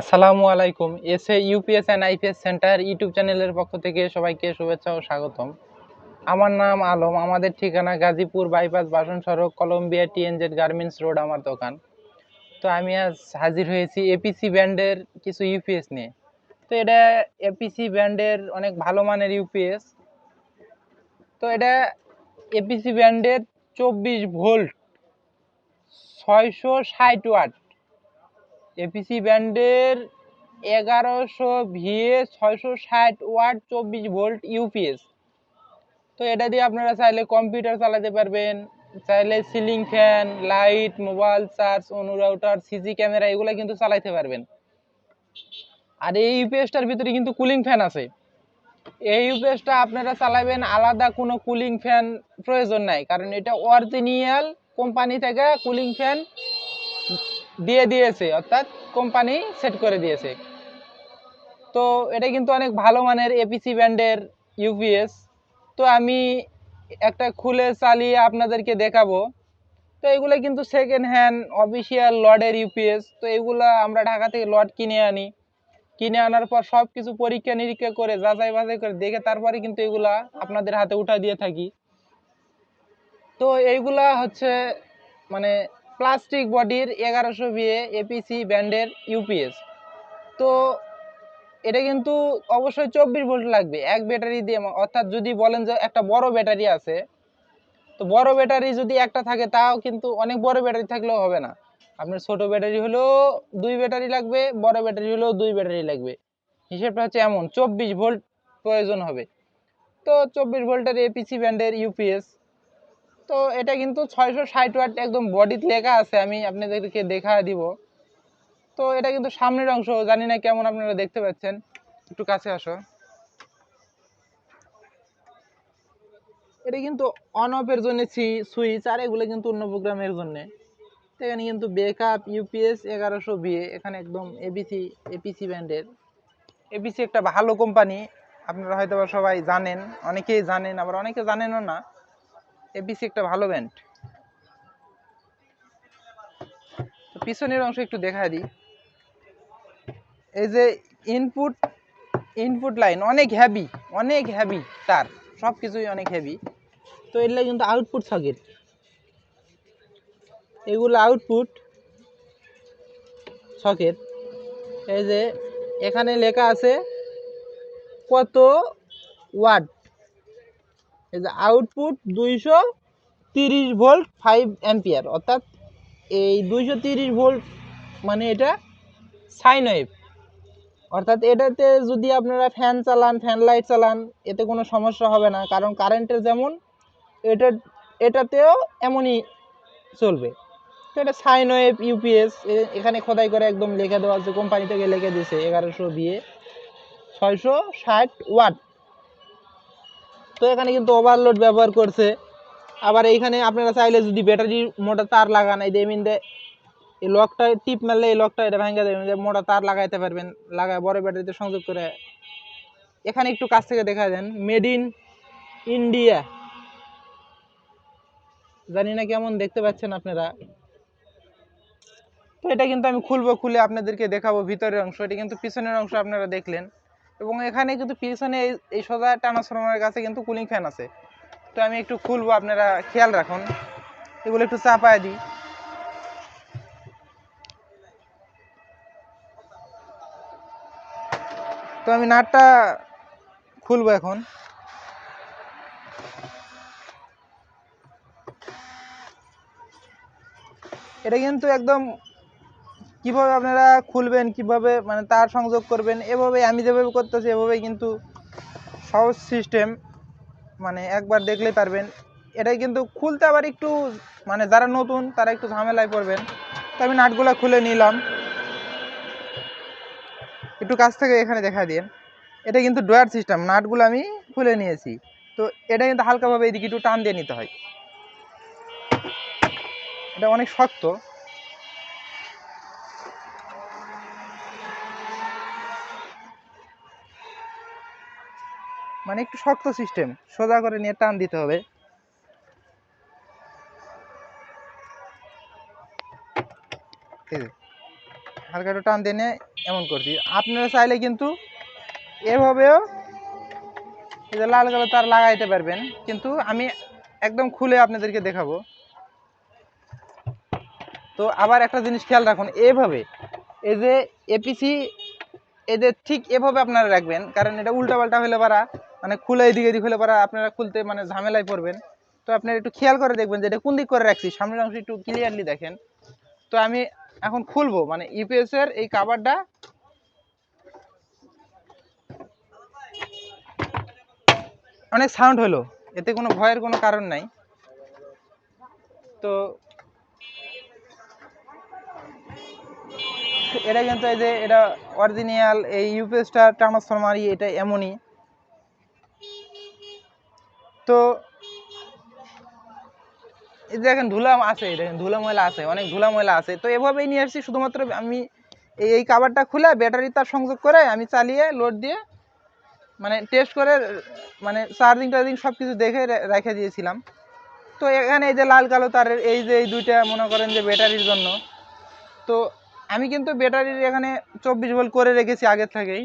আসসালামু আলাইকুম S A UPS and IPS centre YouTube চ্যানেলের পক্ষ থেকে সবাইকে শুভেচ্ছা ও স্বাগতম। আমার নাম আলম, আমাদের ঠিকানা গাজীপুর বাইপাস বাসন সড়ক, কলম্বিয়া টিএনজেড গার্মেন্টস রোড, আমার দোকান। তো আমি আজ হাজির হয়েছি এপিসি ব্র্যান্ডের কিছু ইউপিএস নিয়ে। তো এটা এপিসি ব্র্যান্ডের অনেক ভালো মানের ইউপিএস। তো এটা এপিসি ব্র্যান্ডের চব্বিশ ভোল্ট, ছয়শো ষাট ওয়াট। এপিসি ব্র্যান্ডের এগারোশো ভিএ ছয়শো ষাট ওয়াট, চব্বিশ ভোল্ট ইউপিএস তো এটা দিয়ে আপনারা চাইলে কম্পিউটার চালাতে পারবেন, চাইলে ceiling fan, light, mobile charge অনুরাউটার CC camera, এগুলো কিন্তু চালাইতে পারবেন। আর এই ইউপিএসটার ভিতরে কিন্তু কুলিং ফ্যান আছে। এই ইউপিএসটা আপনারা চালাবেন, আলাদা কোনো কুলিং ফ্যান প্রয়োজন নাই। কারণ এটা অরিজিনাল কোম্পানি থেকে কুলিং ফ্যান দিয়ে দিয়েছে, অর্থাৎ কোম্পানি সেট করে দিয়েছে। তো এটা কিন্তু অনেক ভালো মানের এপিসি ব্র্যান্ডের ইউপিএস তো আমি একটা খুলে চালিয়ে আপনাদেরকে দেখাবো। তো এগুলো কিন্তু সেকেন্ড হ্যান্ড অফিসিয়াল লডের ইউপিএস তো এগুলো আমরা ঢাকা থেকে লড কিনে আনি। কিনে আনার পর সব কিছু পরীক্ষা নিরীক্ষা করে, যাচাই বাছাই করে দেখে তারপরে কিন্তু এগুলা আপনাদের হাতে উঠা দিয়ে থাকি। তো এইগুলা হচ্ছে মানে প্লাস্টিক বডির এগারোশো বিয়ে এপিসি ব্যান্ডের ইউপিএস তো এটা কিন্তু অবশ্যই চব্বিশ ভোল্ট লাগবে, এক ব্যাটারি দিয়ে। অর্থাৎ যদি বলেন যে একটা বড় ব্যাটারি আছে, তো বড় ব্যাটারি যদি একটা থাকে, তাও কিন্তু অনেক বড় ব্যাটারি থাকলেও হবে না। আপনার ছোট ব্যাটারি হলেও দুই ব্যাটারি লাগবে, বড় ব্যাটারি হলেও দুই ব্যাটারি লাগবে। হিসেবটা হচ্ছে এমন, চব্বিশ ভোল্ট প্রয়োজন হবে। তো চব্বিশ ভোল্টের এপিসি ব্যান্ডের ইউপিএস তো এটা কিন্তু ছয়শো ষাট ওয়াট একদম বডিতে লেখা আছে, আমি আপনাদেরকে দেখা দিব। তো এটা কিন্তু সামনের অংশ, জানি না কেমন আপনারা দেখতে পাচ্ছেন। একটু কাছে আসো। এটা কিন্তু অন অফের জন্য সুইচ আর এগুলো কিন্তু অন্য প্রোগ্রামের জন্য। এখানে কিন্তু বেকআপ ইউপিএস এগারোশো বিয়ে এখানে একদম এবিসি এপিসি ব্যান্ডের এপিসি একটা ভালো কোম্পানি আপনারা হয়তো সবাই জানেন, অনেকেই জানেন, আবার অনেকে জানেনও না। এবিসি একটা ভালো ব্যান্ড পিছনের অংশ একটু দেখা দিই। এই যে ইনপুট ইনপুট লাইন অনেক হ্যাভি অনেক হ্যাভি তার সব কিছুই অনেক হ্যাভি তো এর এগুলো কিন্তু আউটপুট সকেট এগুলো আউটপুট সকেট এই যে এখানে লেখা আছে কত ওয়াট? এই যে আউটপুট দুইশো তিরিশ ভোল্ট ফাইভ অ্যাম্পিয়ার অর্থাৎ এই দুইশো তিরিশ ভোল্ট মানে এটা সাইন ওয়েভ অর্থাৎ এটাতে যদি আপনারা ফ্যান চালান ফ্যান লাইট চালান, এতে কোনো সমস্যা হবে না, কারণ কারেন্টের যেমন এটা, এটাতেও এমনই চলবে। তো এটা সাইন ওয়েভ ইউপিএস এখানে খোদাই করে একদম লিখে দেওয়া আছে কোম্পানি থেকে লিখে দিয়েছে এগারোশো দিয়ে ছয়শো ষাট ওয়াট তো এখানে কিন্তু ওভারলোড ব্যবহার করছে। আবার এইখানে আপনারা চাইলে যদি ব্যাটারি মোটা তার লাগান, এই দেমিন এই লকটা, টিপ মারলে এই লকটা এটা ভেঙে দেবেন যে মোটা তার লাগাইতে পারবেন, লাগায় বড় ব্যাটারিতে সংযোগ করে। এখানে একটু কাছ থেকে দেখা দেন মেড ইন ইন্ডিয়া জানি না কেমন দেখতে পাচ্ছেন আপনারা। তো এটা কিন্তু আমি খুলবো, খুলে আপনাদেরকে দেখাবো ভিতরের অংশ, এটা কিন্তু পিছনের অংশ আপনারা দেখলেন। এবং এখানে কিন্তু পিছনে এই- সোজা ট্রান্সফরমারের কাছে কিন্তু কুলিং ফ্যান আছে। তো আমি একটু খুলবো, আপনারা খেয়াল রাখুন। এগুলো একটু চাপায় দিই। তো আমি নাটটা খুলবো এখন। এটা কিন্তু একদম কীভাবে আপনারা খুলবেন, কীভাবে মানে তার সংযোগ করবেন, এভাবে আমি যেভাবে করতেছি এভাবেই কিন্তু সহজ সিস্টেম মানে একবার দেখলেই পারবেন। এটাই কিন্তু খুলতে আবার একটু মানে যারা নতুন, তারা একটু ঝামেলায় পড়বেন। তো আমি নাটগুলো খুলে নিলাম। একটু কাছ থেকে এখানে দেখা দিন এটা কিন্তু ড্রয়ার সিস্টেম নাটগুলো আমি খুলে নিয়েছি। তো এটা কিন্তু হালকাভাবে এদিকে একটু টান দিয়ে নিতে হয়। এটা অনেক শক্ত। মানে একটু শক্ত সিস্টেম সোজা করে নিয়ে টান দিতে হবে। হালকা একটু টান দিয়ে এমন করছি। আপনারা চাইলে কিন্তু এভাবেও লাল কালো তার লাগাইতে পারবেন। কিন্তু আমি একদম খুলে আপনাদেরকে দেখাবো। তো আবার একটা জিনিস খেয়াল রাখুন, এভাবে এই যে এপিসি এদের ঠিক এভাবে আপনারা রাখবেন, কারণ এটা উল্টা পাল্টা হলে পারা মানে খুলে এদিকে এদিক হলে পরে আপনারা খুলতে মানে ঝামেলায় পড়বেন। তো আপনারা একটু খেয়াল করে দেখবেন যে এটা কোন দিক করে রাখছি। সামনের অংশ একটু ক্লিয়ারলি দেখেন। তো আমি এখন খুলবো মানে ইপিএস এর এই কাভারটা অনেক সাউন্ড হলো, এতে কোনো ভয়ের কোনো কারণ নাই। তো এটা কিন্তু এই যে, এটা অরিজিনাল এই ইউপিএসটা, ট্রান্সফরমারই, এটা এমনই। তো এই দেখেন ধুলা আছে দেখেন ধুলা ময়লা আছে, অনেক ধুলা ময়লা আছে। তো এভাবেই নিয়ে আসছি, শুধুমাত্র আমি এই কাভারটা খুলে ব্যাটারি তার সংযোগ করে আমি চালিয়ে লোড দিয়ে মানে টেস্ট করে মানে চার্জিং টার্জিং সব কিছু দেখে রেখে দিয়েছিলাম। তো এখানে এই যে লাল কালো তারের এই যে এই দুইটা মনে করেন যে ব্যাটারির জন্য। তো আমি কিন্তু ব্যাটারির এখানে চব্বিশ ভোল্ট করে রেখেছি আগের থেকেই।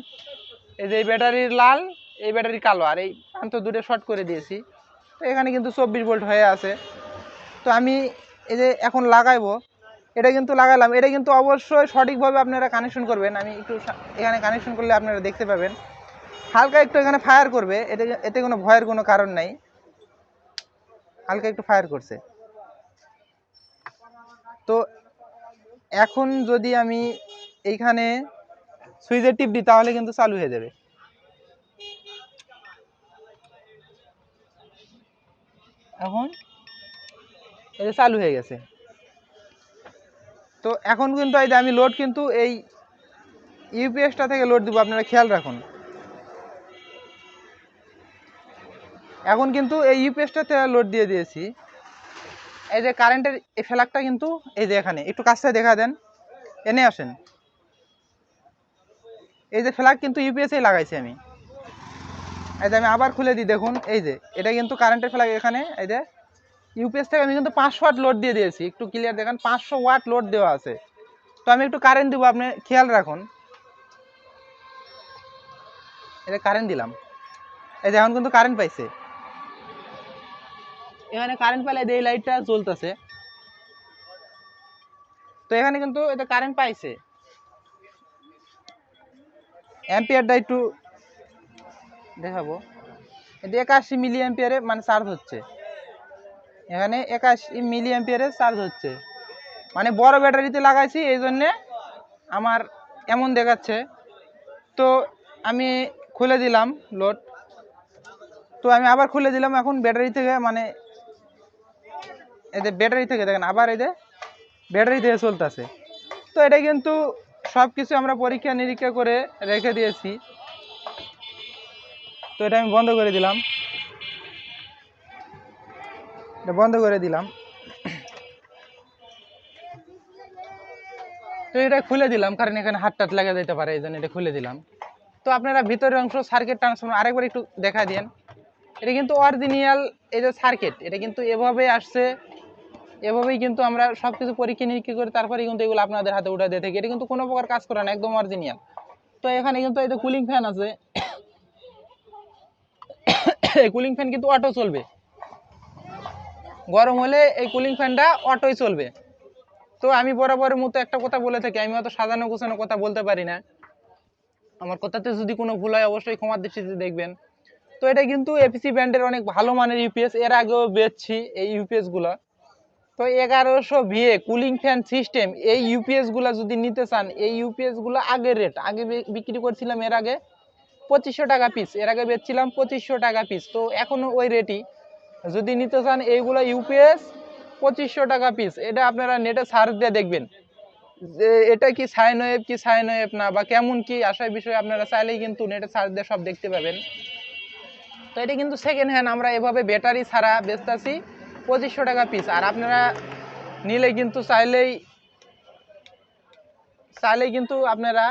এই যে এই ব্যাটারির লাল এই ব্যাটারি কালো, আর এই প্রান্ত দুটো শর্ট করে দিয়েছি। তো এখানে কিন্তু চব্বিশ ভোল্ট হয়ে আছে। তো আমি এই যে এখন লাগাইবো, এটা কিন্তু লাগালাম। এটা কিন্তু অবশ্যই সঠিকভাবে আপনারা কানেকশন করবেন। আমি একটু এখানে কানেকশন করলে আপনারা দেখতে পাবেন। হালকা একটু এখানে ফায়ার করবে, এতে এতে কোনো ভয়ের কোনো কারণ নাই। হালকা একটু ফায়ার করছে। তো এখন যদি আমি এইখানে সুইচের টিপ দিই, তাহলে কিন্তু চালু হয়ে যাবে। এখন এটা চালু হয়ে গেছে। তো এখন কিন্তু এই যে আমি লোড কিন্তু এই ইউপিএসটা থেকে লোড দিব, আপনারা খেয়াল রাখুন। এখন কিন্তু এই ইউপিএসটা থেকে লোড দিয়ে দিয়েছি। এই যে কারেন্টের এই ফ্ল্যাগটা কিন্তু এই যে এখানে, একটু কাছ দেখা দেন, এনে আসেন। এই যে ফ্ল্যাগ কিন্তু ইউপিএসেই লাগাইছি আমি। এই যে আমি আবার খুলে দিই, দেখুন, এই যে, এটা কিন্তু কারেন্টের ফ্ল্যাগ এখানে, এই যে ইউপিএস থেকে আমি কিন্তু পাঁচশো ওয়াট লোড দিয়ে দিয়েছি। একটু ক্লিয়ার দেখেন, পাঁচশো ওয়াট লোড দেওয়া আছে। তো আমি একটু কারেন্ট দিব, আপনি খেয়াল রাখুন। এটা কারেন্ট দিলাম। এই যে এখন কিন্তু কারেন্ট পাইছে। এখানে কারেন্ট পেলে এই লাইটটা জ্বলতেছে। তো এখানে কিন্তু এটা কারেন্ট পাইছে। অ্যাম্পিয়ারটা একটু দেখাবো। এটা একাশি মিলি অ্যাম্পিয়ারে মানে চার্জ হচ্ছে। এখানে একাশি মিলি অ্যাম্পিয়ারে চার্জ হচ্ছে। মানে বড় ব্যাটারিতে লাগাইছি, এই জন্যে আমার এমন দেখাচ্ছে। তো আমি খুলে দিলাম লোড তো আমি আবার খুলে দিলাম এখন ব্যাটারি থেকে মানে যে ব্যাটারি থেকে দেখেন, আবার যে ব্যাটারি থেকে চলতেছে। তো এটা কিন্তু সব কিছু আমরা পরীক্ষা নিরীক্ষা করে রেখে দিয়েছি। তো এটা আমি বন্ধ করে দিলাম। এটা বন্ধ করে দিলাম। তো এটা খুলে দিলাম, কারণ এখানে হাত টাত লাগা যেতে পারে, এই জন্য এটা খুলে দিলাম। তো আপনারা ভিতরের অংশ সার্কিট ট্রান্সফর্মার আরেকবার একটু দেখা দিন এটা কিন্তু অরিজিনাল এই যে সার্কিট এটা কিন্তু এভাবে আসছে, এভাবেই কিন্তু আমরা সব কিছু পরীক্ষা নিরীক্ষা করে তারপরে কিন্তু এগুলো আপনাদের হাতে উঠে দিয়ে থাকি। এটা কিন্তু কোনো প্রকার কাজ করে না, একদম অরিজিনাল তো এখানে কিন্তু এই যে কুলিং ফ্যান আছে কুলিং ফ্যান কিন্তু অটো চলবে। গরম হলে এই কুলিং ফ্যানটা অটোই চলবে। তো আমি বরাবরের মতো একটা কথা বলে থাকি, আমি অত সাজানো গোছানো কথা বলতে পারি না। আমার কথাতে যদি কোনো ভুল হয়, অবশ্যই ক্ষমার দৃষ্টিতে দেখবেন। তো এটা কিন্তু এপিসি ব্র্যান্ডের অনেক ভালো মানের ইউপিএস এর আগেও বেচছি এই ইউপিএসগুলো। তো এগারোশো ভিএ কুলিং ফ্যান সিস্টেম এই ইউপিএসগুলা যদি নিতে চান, এই ইউপিএসগুলো আগের রেট আগে বিক্রি করছিলাম এর আগে পঁচিশশো টাকা পিস এর আগে বেচছিলাম পঁচিশশো টাকা পিস তো এখনও ওই রেটই যদি নিতে চান এইগুলো ইউপিএস পঁচিশশো টাকা পিস এটা আপনারা নেটে সার্চ দিয়ে দেখবেন। যে এটা কি সাইন ওয়েব কি সাইন ওয়েভ না, বা কেমন কি আসার বিষয়ে আপনারা চাইলেই কিন্তু নেটে সার্চ দিয়ে সব দেখতে পাবেন। তো এটা কিন্তু সেকেন্ড হ্যান্ড আমরা এভাবে ব্যাটারি ছাড়া বেচতেছি পঁচিশশো টাকা পিস আর আপনারা নিলে কিন্তু চাইলেই চাইলেই কিন্তু আপনারা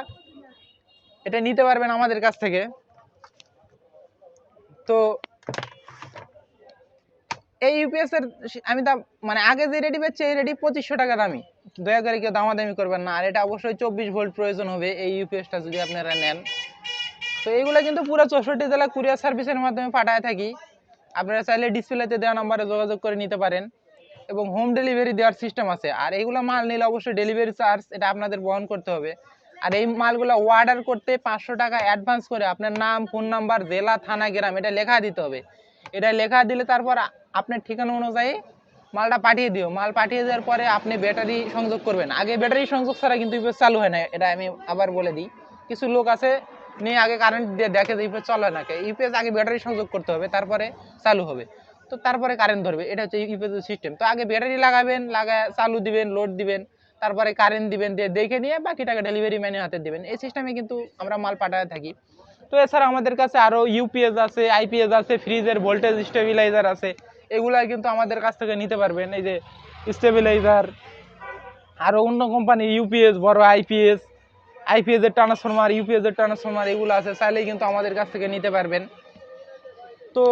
এটা নিতে পারবেন আমাদের কাছ থেকে। তো এই ইউপিএস এর আমি দাম মানে আগে যে রেডি পাচ্ছি, এই রেডি পঁচিশশো টাকা দামি। দয়া করে কেউ দামাদামি করবেন না। আর এটা অবশ্যই চব্বিশ ভোল্ট প্রয়োজন হবে এই ইউপিএসটা যদি আপনারা নেন। তো এইগুলো কিন্তু পুরো চৌষট্টি জেলা কুরিয়ার সার্ভিসের মাধ্যমে পাঠায় থাকি। আপনারা চাইলে ডিসপ্লেতে দেওয়া নাম্বারে যোগাযোগ করে নিতে পারেন। এবং হোম ডেলিভারি দেওয়ার সিস্টেম আছে। আর এইগুলো মাল নিলে অবশ্যই ডেলিভারি চার্জ এটা আপনাদের বহন করতে হবে। আর এই মালগুলো অর্ডার করতে পাঁচশো টাকা অ্যাডভান্স করে আপনার নাম ফোন নাম্বার জেলা, থানা, গ্রাম, এটা লেখা দিতে হবে। এটা লেখা দিলে তারপর আপনার ঠিকানা অনুযায়ী মালটা পাঠিয়ে দিও। মাল পাঠিয়ে দেওয়ার পরে আপনি ব্যাটারি সংযোগ করবেন। আগে ব্যাটারি সংযোগ ছাড়া কিন্তু ইউপিএস চালু হয় না, এটা আমি আবার বলে দিই। কিছু লোক আছে, নিয়ে আগে কারেন্ট দিয়ে দেখে যে ইউপিএস চলে না ইউপিএস আগে ব্যাটারি সংযোগ করতে হবে, তারপরে চালু হবে। তো তারপরে কারেন্ট ধরবে। এটা হচ্ছে ইউপিএস সিস্টেম তো আগে ব্যাটারি লাগাবেন, লাগায় চালু দিবেন লোড দিবেন। তারপরে কারেন্ট দিবেন, দিয়ে দেখে নিয়ে বাকি টাকা ডেলিভারি ম্যানের হাতে দিবেন। এই সিস্টেমে কিন্তু আমরা মাল পাঠাতে থাকি। তো এছাড়া আমাদের কাছে আরও ইউপিএস আছে আইপিএস আছে ফ্রিজের ভোল্টেজ স্টেবিলাইজার আছে। এগুলা কিন্তু আমাদের কাছ থেকে নিতে পারবেন। এই যে স্টেবিলাইজার আরও অন্য কোম্পানির ইউপিএস বড় আইপিএস আইপিএস এর ট্রান্সফরমার ইউপিএস এর ট্রান্সফরমার এগুলো আছে, চাইলেই কিন্তু আমাদের কাছ থেকে নিতে পারবেন। তো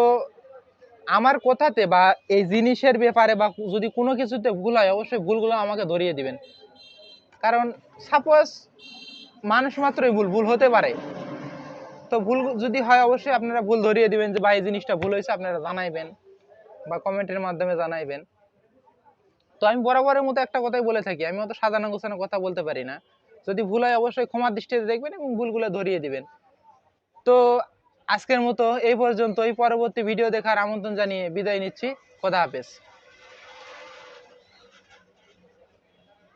আমার কথাতে বা এই জিনিসের ব্যাপারে বা যদি কোনো কিছুতে ভুল হয়, অবশ্যই ভুলগুলো আমাকে ধরিয়ে দিবেন। কারণ সাপোজ মানুষ মাত্রই ভুল ভুল হতে পারে। তো ভুল যদি হয়, অবশ্যই আপনারা ভুল ধরিয়ে দিবেন যে বা এই জিনিসটা ভুল হয়েছে, আপনারা জানাইবেন বা কমেন্টের মাধ্যমে জানাইবেন। তো আমি বরাবরের মতো একটা কথাই বলে থাকি, আমি অত সাজানো গোছানো কথা বলতে পারি না। যদি ভুল হয়, অবশ্যই ক্ষমার দৃষ্টিতে দেখবেন এবং ভুলগুলো ধরিয়ে দিবেন। তো আজকের মতো এই পর্যন্তই। পরবর্তী ভিডিও দেখার আমন্ত্রণ জানিয়ে বিদায় নিচ্ছি। খোদা হাফেজ।